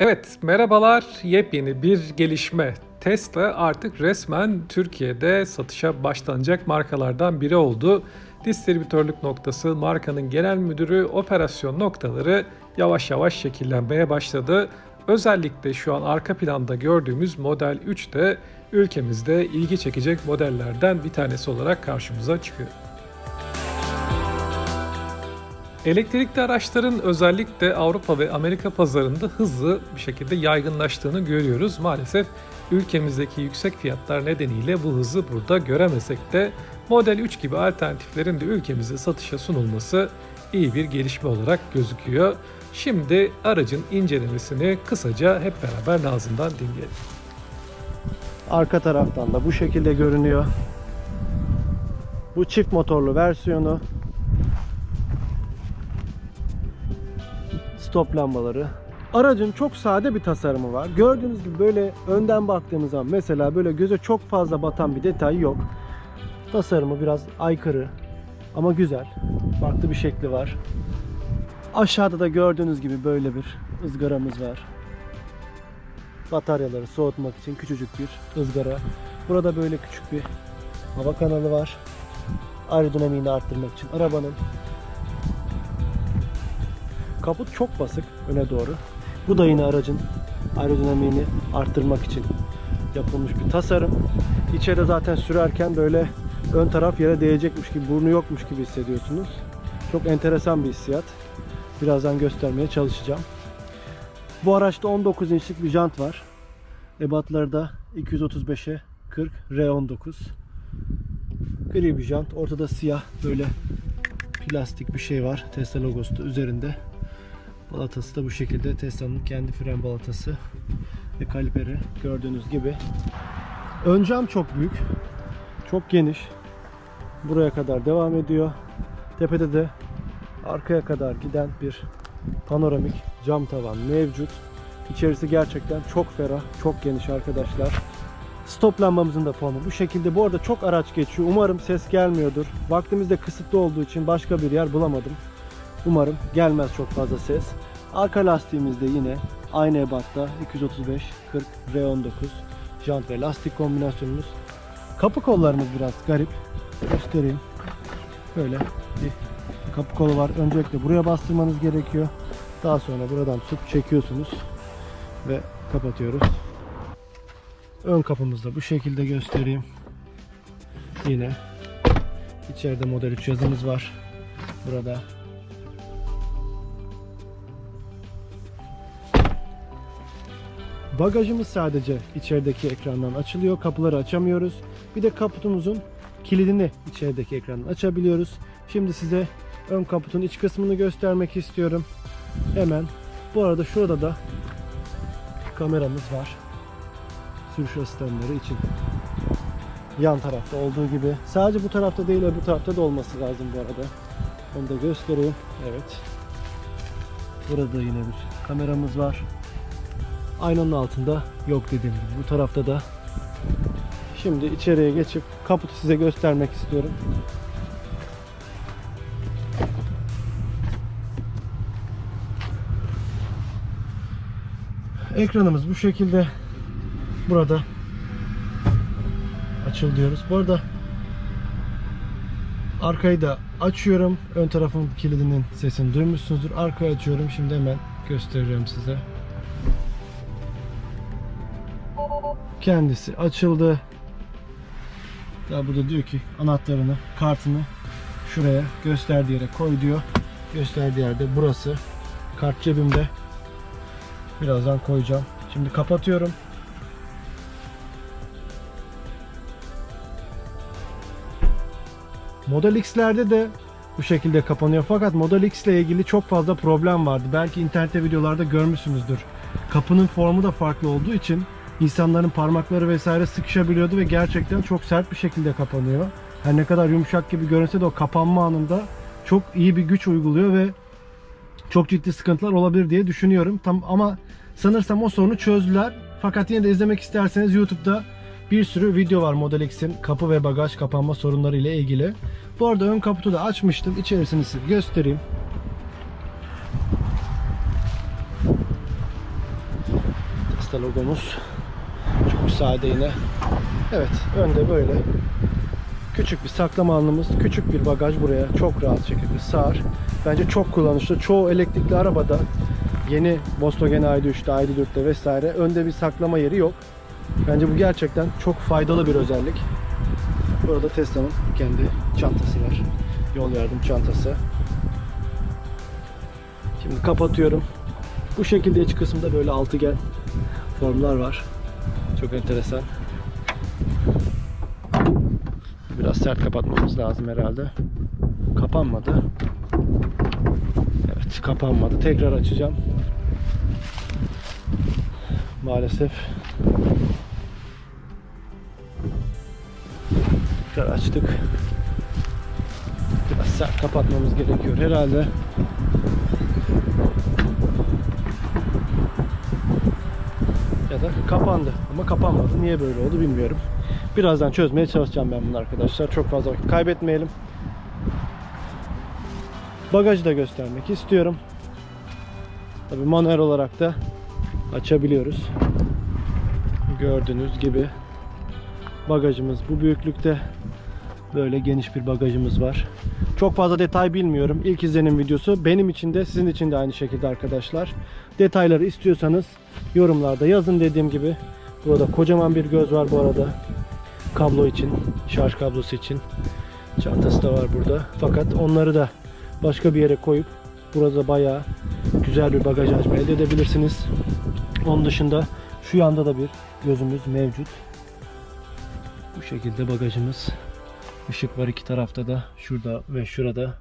Evet, merhabalar. Yepyeni bir gelişme. Tesla artık resmen Türkiye'de satışa başlanacak markalardan biri oldu. Distribütörlük noktası, markanın genel müdürü, operasyon noktaları yavaş yavaş şekillenmeye başladı. Özellikle şu an arka planda gördüğümüz Model 3 de ülkemizde ilgi çekecek modellerden bir tanesi olarak karşımıza çıkıyor. Elektrikli araçların özellikle Avrupa ve Amerika pazarında hızlı bir şekilde yaygınlaştığını görüyoruz. Maalesef ülkemizdeki yüksek fiyatlar nedeniyle bu hızı burada göremesek de Model 3 gibi alternatiflerin de ülkemizde satışa sunulması iyi bir gelişme olarak gözüküyor. Şimdi aracın incelemesini kısaca hep beraber Nazım'dan dinleyelim. Arka taraftan da bu şekilde görünüyor. Bu çift motorlu versiyonu. Stop lambaları. Aracın çok sade bir tasarımı var. Gördüğünüz gibi böyle önden baktığımız zaman mesela böyle göze çok fazla batan bir detay yok. Tasarımı biraz aykırı ama güzel. Farklı bir şekli var. Aşağıda da gördüğünüz gibi böyle bir ızgaramız var bataryaları soğutmak için küçücük bir ızgara. Burada böyle küçük bir hava kanalı var. Aerodinamiğini arttırmak için arabanın. Kaput çok basık öne doğru. Bu da yine aracın aerodinamiğini arttırmak için yapılmış bir tasarım. İçeride zaten sürerken böyle ön taraf yere değecekmiş gibi, burnu yokmuş gibi hissediyorsunuz. Çok enteresan bir hissiyat. Birazdan göstermeye çalışacağım. Bu araçta 19 inçlik bir jant var. Ebatları da 235'e 40 R19. Gri bir jant. Ortada siyah böyle plastik bir şey var. Tesla logosu da üzerinde. Balatası da bu şekilde. Tesla'nın kendi fren balatası ve kaliperi gördüğünüz gibi. Ön cam çok büyük. Çok geniş. Buraya kadar devam ediyor. Tepede de arkaya kadar giden bir panoramik cam tavan mevcut. İçerisi gerçekten çok ferah, çok geniş arkadaşlar. Stop lambamızın da formu bu şekilde. Bu arada çok araç geçiyor. Umarım ses gelmiyordur. Vaktimiz de kısıtlı olduğu için başka bir yer bulamadım. Umarım gelmez çok fazla ses. Arka lastiğimiz de yine aynı ebatta 235 40 R19 jant ve lastik kombinasyonumuz. Kapı kollarımız biraz garip. Göstereyim. Böyle bir kapı kolu var. Öncelikle buraya bastırmanız gerekiyor. Daha sonra buradan tutup çekiyorsunuz ve kapatıyoruz. Ön kapımızda bu şekilde göstereyim. Yine içeride model 3 yazımız var. Burada Bagajımız sadece içerideki ekrandan açılıyor. Kapıları açamıyoruz. Bir de kaputumuzun kilidini içerideki ekrandan açabiliyoruz. Şimdi size ön kaputun iç kısmını göstermek istiyorum. Hemen bu arada şurada da kameramız var. Sürüş asistanları için. Yan tarafta olduğu gibi. Sadece bu tarafta değil öbür tarafta da olması lazım bu arada. Onu da göstereyim. Evet. Burada yine bir kameramız var. Aynanın altında yok dediğim gibi. Bu tarafta da. Şimdi içeriye geçip kaputu size göstermek istiyorum. Ekranımız bu şekilde. Burada açıl diyoruz. Bu arada arkayı da açıyorum. Ön tarafın kilidinin sesini duymuşsunuzdur. Arkayı açıyorum. Şimdi hemen gösteriyorum size. Kendisi açıldı. Daha burada diyor ki anahtarını, kartını şuraya gösterdiği yere koy diyor. Gösterdiği yerde burası. Kart cebimde. Birazdan koyacağım. Şimdi kapatıyorum. Model X'lerde de bu şekilde kapanıyor. Fakat Model X ile ilgili çok fazla problem vardı. Belki internette videolarda görmüşsünüzdür. Kapının formu da farklı olduğu için insanların parmakları vesaire sıkışabiliyordu ve gerçekten çok sert bir şekilde kapanıyor. Her ne kadar yumuşak gibi görünse de o kapanma anında çok iyi bir güç uyguluyor ve çok ciddi sıkıntılar olabilir diye düşünüyorum. Tam ama sanırsam o sorunu çözdüler. Fakat yine de izlemek isterseniz YouTube'da bir sürü video var Model X'in kapı ve bagaj kapanma sorunları ile ilgili. Bu arada ön kaputu da açmıştım. İçerisini size göstereyim. Tesla logomuz. Çok yine. Evet önde böyle küçük bir saklama alanımız, küçük bir bagaj buraya çok rahat şekilde sığar. Bence çok kullanışlı. Çoğu elektrikli arabada yeni Volkswagen ID3'te, ID4'te vesaire önde bir saklama yeri yok. Bence bu gerçekten çok faydalı bir özellik. Burada Tesla'nın kendi çantası var. Yol yardım çantası. Şimdi kapatıyorum. Bu şekilde iç kısımda böyle altıgen formlar var. Çok enteresan. Biraz sert kapatmamız lazım herhalde. Kapanmadı. Evet kapanmadı. Tekrar açacağım. Maalesef. Tekrar açtık. Biraz sert kapatmamız gerekiyor herhalde. Ya da kapandı ama kapanmadı. Niye böyle oldu bilmiyorum. Birazdan çözmeye çalışacağım ben bunu arkadaşlar. Çok fazla vakit kaybetmeyelim. Bagajı da göstermek istiyorum. Tabii manuel olarak da açabiliyoruz. Gördüğünüz gibi bagajımız bu büyüklükte. Böyle geniş bir bagajımız var. Çok fazla detay bilmiyorum. İlk izlenim videosu. Benim için de sizin için de aynı şekilde arkadaşlar. Detayları istiyorsanız yorumlarda yazın dediğim gibi. Burada kocaman bir göz var bu arada. Kablo için, şarj kablosu için. Çantası da var burada. Fakat onları da başka bir yere koyup burada bayağı güzel bir bagaj açma elde edebilirsiniz. Onun dışında şu yanda da bir gözümüz mevcut. Bu şekilde bagajımız. Işık var iki tarafta da. Şurada ve şurada